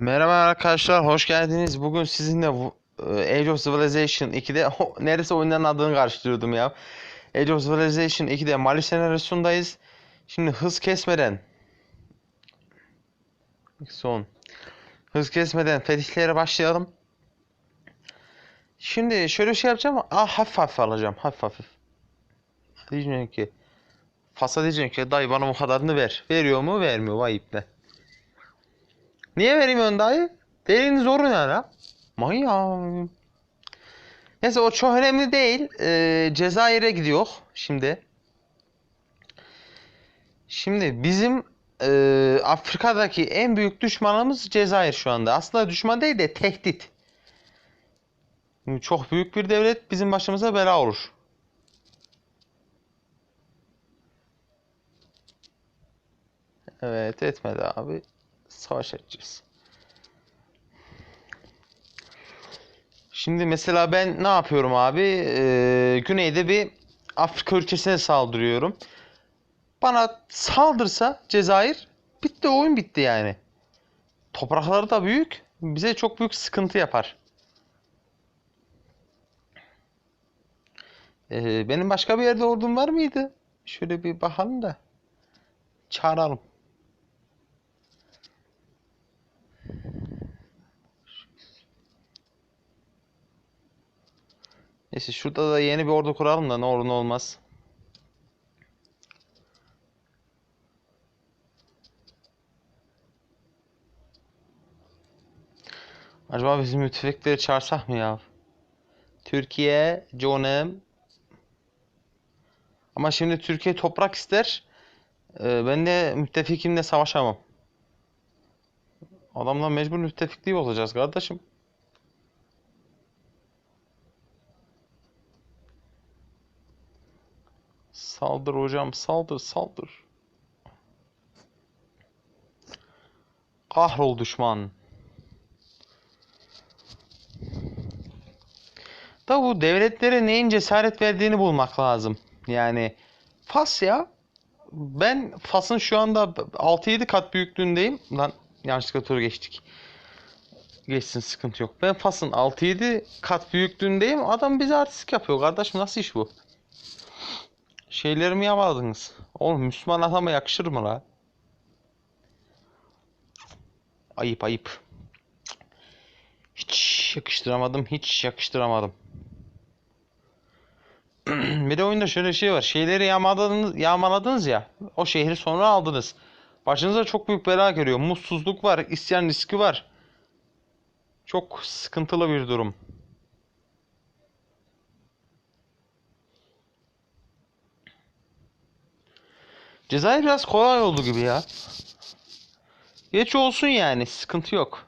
Merhaba arkadaşlar, hoş geldiniz. Bugün sizinle e, Age of Civilization 2'de Ho, neredeyse oyunların adını karıştırıyordum ya. Age of Civilization 2'de Mali senaryosundayız. Şimdi hız kesmeden son hız kesmeden fetihlere başlayalım. Şimdi şöyle bir şey yapacağım. Ah hafif hafif alacağım. Hafif hafif. Diyeceğim ki Fas'a diyeceğim ki dayı bana bu kadarını ver. Veriyor mu vermiyor vay iple. Niye vereyim dayı? Delinin zoru ne la? Manyak. Neyse o çok önemli değil. Ee, Cezayir'e gidiyor şimdi. Şimdi bizim e, Afrika'daki en büyük düşmanımız Cezayir şu anda. Aslında düşman değil de tehdit. Çok büyük bir devlet bizim başımıza bela olur. Evet etmedi abi. Savaş edeceğiz. Şimdi mesela ben ne yapıyorum abi? Ee, güneyde bir Afrika ülkesine saldırıyorum. Bana saldırsa Cezayir bitti oyun bitti yani. Toprakları da büyük. Bize çok büyük sıkıntı yapar. Ee, benim başka bir yerde ordum var mıydı? Şöyle bir bakalım da. Çağıralım. Neyse şurada da yeni bir ordu kuralım da ne olur ne olmaz. Acaba bizim müttefikleri çağırsak mı ya? Türkiye, canım. Ama şimdi Türkiye toprak ister. Ee, ben de müttefikimle savaşamam. Adamla mecbur müttefikliği olacağız kardeşim. Saldır hocam, saldır, saldır. Kahrol düşman. Da bu devletlere neyin cesaret verdiğini bulmak lazım. Yani Fas ya. Ben Fas'ın şu anda 6-7 kat büyüklüğündeyim. Lan yanlışlıkla turu geçtik. Geçsin sıkıntı yok. Ben Fas'ın 6-7 kat büyüklüğündeyim. Adam bize artistik yapıyor. Kardeşim nasıl iş bu? Şeylerimi yamadınız. Oğlum Müslüman adama yakışır mı la? Ayıp ayıp. Hiç yakıştıramadım. Hiç yakıştıramadım. Bir de oyunda şöyle şey var. Şeyleri yağmaladınız, yağmaladınız ya. O şehri sonra aldınız. Başınıza çok büyük bela geliyor. Mutsuzluk var. isyan riski var. Çok sıkıntılı bir durum. Cezayir biraz kolay oldu gibi ya. Geç olsun yani. Sıkıntı yok.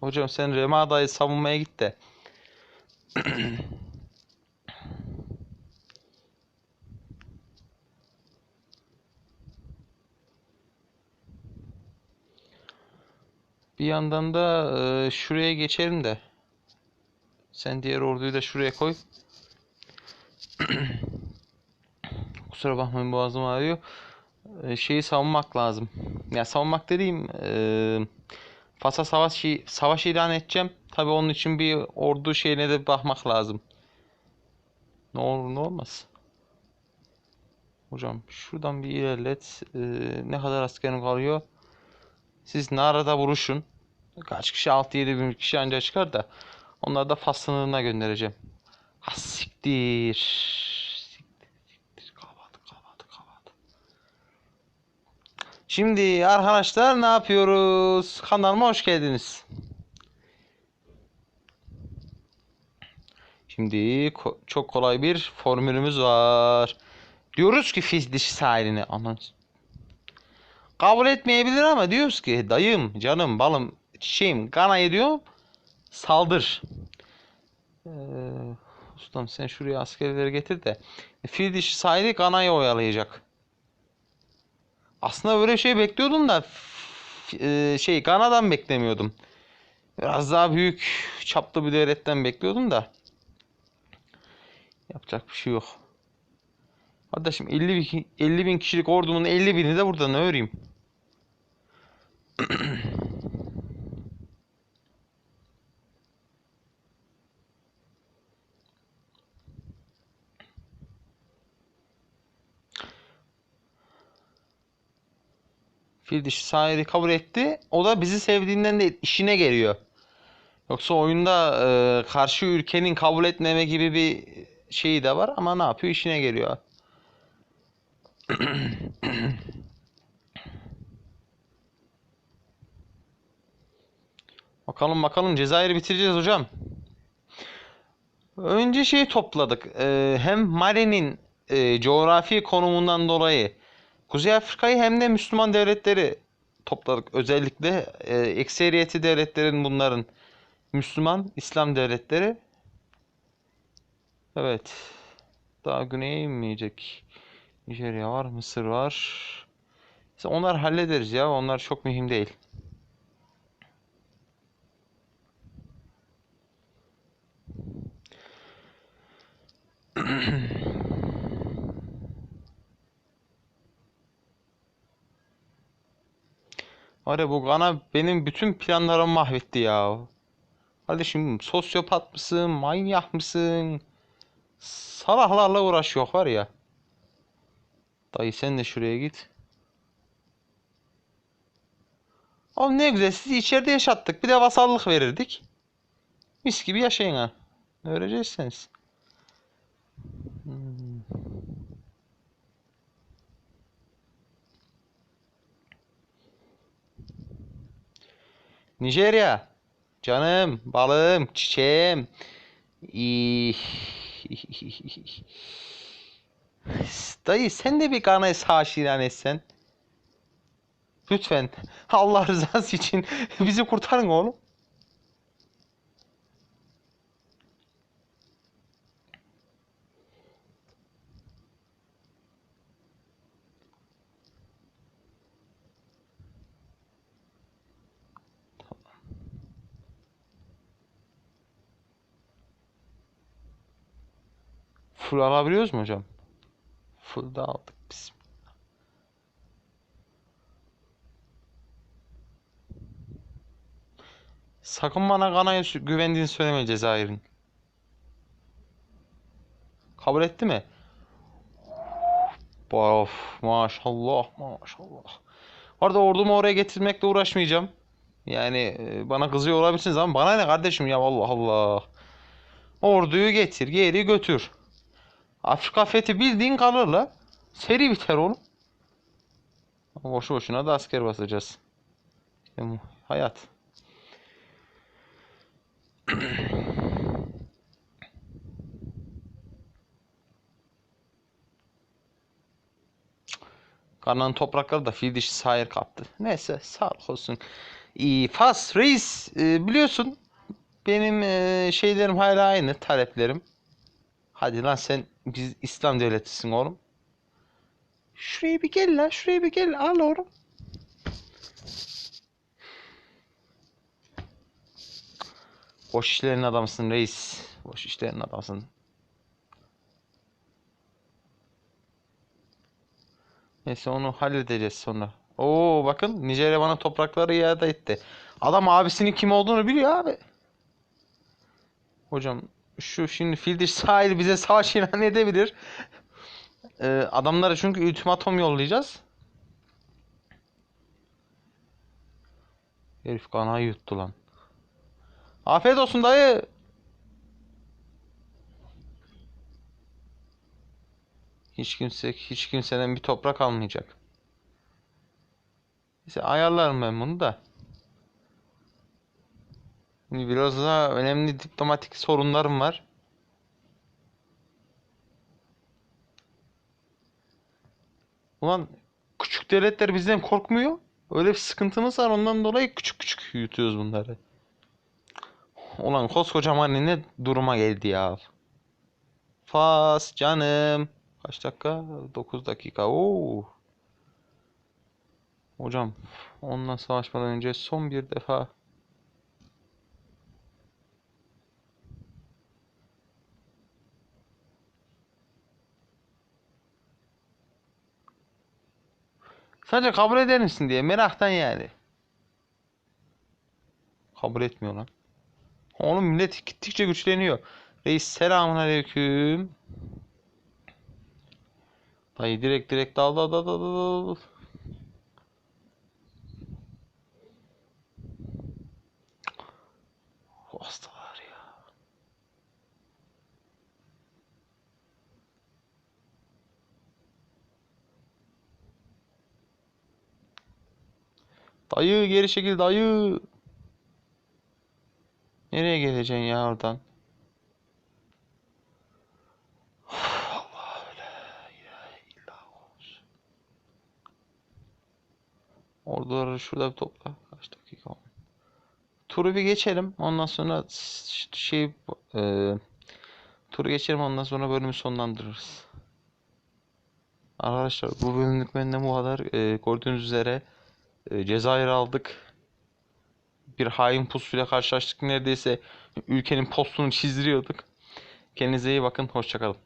Hocam sen Remada'yı savunmaya git de. Bir yandan da e, şuraya geçelim de. Sen diğer orduyu da şuraya koy. Kusura bakmayın boğazım ağrıyor. E, şeyi savunmak lazım. Ya savunmak dediğim e, Fas'a savaş savaş ilan edeceğim. Tabii onun için bir ordu şeyine de bakmak lazım. Ne olur ne olmaz. Hocam şuradan bir ilerlet. E, ne kadar askerin kalıyor? Siz Nara'da vuruşun. Kaç kişi? 6-7 bin kişi ancak çıkar da. Onları da Fas sınırına göndereceğim. Ha Şimdi arkadaşlar ne yapıyoruz? Kanalıma hoş geldiniz. Şimdi ko- çok kolay bir formülümüz var. Diyoruz ki fil dişi sahiline. Aman. Kabul etmeyebilir ama diyoruz ki dayım, canım, balım, çiçeğim, kanayı diyor. Saldır. Ee, ustam sen şuraya askerleri getir de. Fil dişi sahili kanayı oyalayacak. Aslında böyle şey bekliyordum da e, şey Gana'dan beklemiyordum. Biraz daha büyük çaplı bir devletten bekliyordum da. Yapacak bir şey yok. Kardeşim 50 bin, 50 bin kişilik ordumun 50 bini de burada ne öreyim? Fil dişi sahili kabul etti. O da bizi sevdiğinden de işine geliyor. Yoksa oyunda e, karşı ülkenin kabul etmeme gibi bir şeyi de var ama ne yapıyor? İşine geliyor. Bakalım bakalım Cezayir'i bitireceğiz hocam. Önce şeyi topladık. Ee, hem Mali'nin e, coğrafi konumundan dolayı Kuzey Afrika'yı hem de Müslüman devletleri topladık. Özellikle e, ekseriyeti devletlerin bunların Müslüman İslam devletleri. Evet. Daha güneye inmeyecek. Nijerya var, Mısır var. İşte onlar hallederiz ya. Onlar çok mühim değil. Var ya bu Gana benim bütün planlarımı mahvetti ya. Kardeşim sosyopat mısın, manyak mısın? Salahlarla uğraşıyor var ya. Dayı sen de şuraya git. Oğlum ne güzel sizi içeride yaşattık. Bir de vasallık verirdik. Mis gibi yaşayın ha. Ne öreceksiniz? Hmm. Nijerya. Canım, balım, çiçeğim. Dayı sen de bir kanayı sağ şiran etsen. Lütfen. Allah rızası için bizi kurtarın oğlum. Full alabiliyoruz mu hocam? Full da aldık biz. Sakın bana kanaya sü- güvendiğini söyleme Cezayir'in. Kabul etti mi? Of maşallah maşallah. Orada ordumu oraya getirmekle uğraşmayacağım. Yani e, bana kızıyor olabilirsiniz ama bana ne kardeşim ya Allah Allah. Orduyu getir geri götür. Afrika fethi bildiğin kalır la. Seri biter oğlum. Boşu boşuna da asker basacağız. İşte bu hayat. Kananın toprakları da fil dişi sahir kaptı. Neyse sağlık olsun. İyi, Fas reis e, biliyorsun benim e, şeylerim hala aynı taleplerim. Hadi lan sen biz İslam devletisin oğlum. Şuraya bir gel lan şuraya bir gel al oğlum. Boş işlerin adamsın reis. Boş işlerin adamsın. Neyse onu halledeceğiz sonra. Oo bakın Nijerya bana toprakları iade etti. Adam abisinin kim olduğunu biliyor abi. Hocam şu şimdi Fildiş sahil bize savaş ilan edebilir. Ee, adamlara çünkü ultimatom yollayacağız. Herif kanayı yuttu lan. Afiyet olsun dayı. Hiç kimse hiç kimseden bir toprak almayacak. Neyse ayarlarım ben bunu da. Biraz daha önemli diplomatik sorunlarım var. Ulan küçük devletler bizden korkmuyor. Öyle bir sıkıntımız var ondan dolayı küçük küçük yutuyoruz bunları. Ulan koskocaman ne duruma geldi ya. Fas canım. Kaç dakika? 9 dakika. Oo. Hocam onunla savaşmadan önce son bir defa Sadece kabul eder misin diye meraktan yani. Kabul etmiyor lan. Oğlum millet gittikçe güçleniyor. Reis selamun aleyküm. Dayı direkt direkt dal dal dal dal dal. Hasta. Dayı geri çekil dayı. Nereye geleceksin ya oradan? Orduları şurada bir topla. Kaç dakika? Turu bir geçelim. Ondan sonra şey e, turu geçelim ondan sonra bölümü sonlandırırız. Arkadaşlar bu bölümlük benden bu kadar. E, gördüğünüz üzere e, Cezayir aldık. Bir hain pusuyla karşılaştık. Neredeyse ülkenin postunu çizdiriyorduk. Kendinize iyi bakın. Hoşçakalın.